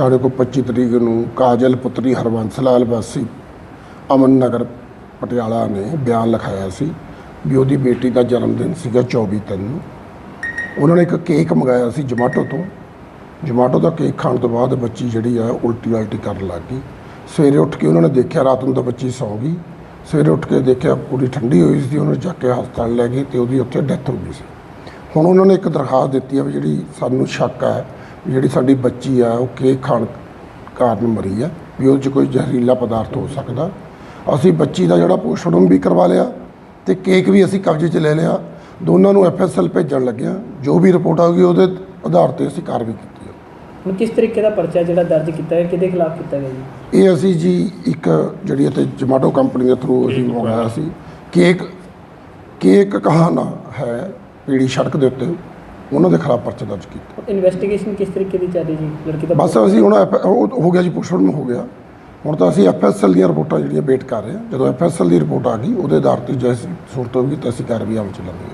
ਸਾਡੇ ਕੋਲ 25 ਤਰੀਕ ਨੂੰ ਕਾਜਲ ਪੁੱਤਰੀ ਹਰਬੰਸ ਲਾਲ ਵਾਸੀ, ਅਮਨ ਨਗਰ ਪਟਿਆਲਾ ਨੇ ਬਿਆਨ ਲਿਖਾਇਆ ਸੀ ਵੀ ਉਹਦੀ ਬੇਟੀ ਦਾ ਜਨਮ ਦਿਨ ਸੀਗਾ 24 ਤਿੰਨ ਨੂੰ। ਉਹਨਾਂ ਨੇ ਇੱਕ ਕੇਕ ਮੰਗਾਇਆ ਸੀ ਜਮਾਟੋ ਤੋਂ। ਜਮਾਟੋ ਦਾ ਕੇਕ ਖਾਣ ਤੋਂ ਬਾਅਦ ਬੱਚੀ ਜਿਹੜੀ ਆ ਉਲਟੀ ਉਲਟੀ ਕਰਨ ਲੱਗ ਗਈ। ਸਵੇਰੇ ਉੱਠ ਕੇ ਉਹਨਾਂ ਨੇ ਦੇਖਿਆ ਰਾਤ ਨੂੰ ਤਾਂ ਬੱਚੀ ਸੌਂ ਗਈ। ਸਵੇਰੇ ਉੱਠ ਕੇ ਦੇਖਿਆ ਪੂਰੀ ਠੰਡੀ ਹੋਈ ਸੀ, ਉਹਨਾਂ ਨੇ ਚੱਕ ਕੇ ਹਸਪਤਾਲ ਲੈ ਗਈ ਤੇ ਉਹਦੀ ਉੱਥੇ ਡੈਥ ਹੋ ਗਈ ਸੀ। ਹੁਣ ਉਹਨਾਂ ਨੇ ਇੱਕ ਦਰਖਾਸਤ ਦਿੱਤੀ ਆ ਵੀ ਜਿਹੜੀ ਸਾਨੂੰ ਸ਼ੱਕ ਹੈ ਜਿਹੜੀ ਸਾਡੀ ਬੱਚੀ ਆ ਉਹ ਕੇਕ ਖਾਣ ਕਾਰਨ ਮਰੀ ਹੈ ਵੀ ਉਹ 'ਚ ਕੋਈ ਜ਼ਹਿਰੀਲਾ ਪਦਾਰਥ ਹੋ ਸਕਦਾ। ਅਸੀਂ ਬੱਚੀ ਦਾ ਜਿਹੜਾ ਪੋਸਟਮਾਰਟਮ ਵੀ ਕਰਵਾ ਲਿਆ ਤੇ ਕੇਕ ਵੀ ਅਸੀਂ ਕਬਜ਼ੇ 'ਚ ਲੈ ਲਿਆ। ਦੋਨਾਂ ਨੂੰ ਐਫਐਸਐਲ ਭੇਜਣ ਲੱਗਿਆ। ਜੋ ਵੀ ਰਿਪੋਰਟ ਆਊਗੀ ਉਹਦੇ ਆਧਾਰ ਤੇ ਅਸੀਂ ਕਾਰਵਾਈ ਕੀਤੀ ਹੈ ਹੁਣ ਕਿਸ ਤਰੀਕੇ ਦਾ ਪਰਚਾ ਜਿਹੜਾ ਦਰਜ ਕੀਤਾ ਹੈ ਕਿਹਦੇ ਖਿਲਾਫ ਕੀਤਾ ਗਿਆ ਜੀ? ਇਹ ਅਸੀਂ ਜੀ ਇੱਕ ਜਿਹੜੀ ਇੱਥੇ ਜਮਾਟੋ ਕੰਪਨੀ ਦੇ ਥਰੂ ਅਸੀਂ ਮੰਗਾਇਆ ਸੀ। ਕੇਕ ਕੇਕ ਕਹਾਣਾ ਹੈ ਪੀੜੀ ਸੜਕ ਦੇ ਉੱਤੇ। ਉਹਨਾਂ ਦੇ ਖਿਲਾਫ ਪਰਚਾ ਦਰਜ ਕੀਤਾ। ਇਨਵੈਸਟੀਗੇਸ਼ਨ ਕਿਸ ਤਰੀਕੇ ਦੀ ਚੱਲ ਰਹੀ ਜੀ? ਲੜਕੀ ਦਾ ਬਸ ਅਸੀਂ ਹੁਣ ਉਹ ਹੋ ਗਿਆ ਜੀ ਪੋਸਟਮਾਰਟਮ ਹੋ ਗਿਆ। ਹੁਣ ਤਾਂ ਅਸੀਂ ਐਫਐਸਐਲ ਦੀਆਂ ਰਿਪੋਰਟਾਂ ਜਿਹੜੀਆਂ ਵੇਟ ਕਰ ਰਹੇ ਹਾਂ। ਜਦੋਂ ਐਫਐਸਐਲ ਦੀ ਰਿਪੋਰਟ ਆ ਗਈ ਉਹਦੇ ਆਧਾਰ ਤੇ ਜੈਸੀ ਸੂਰਤ ਹੋਊਗੀ ਤਾਂ ਅਸੀਂ ਕਾਰਵਾਈ ਅਮਲ ਚ ਲਾਂਗੇ।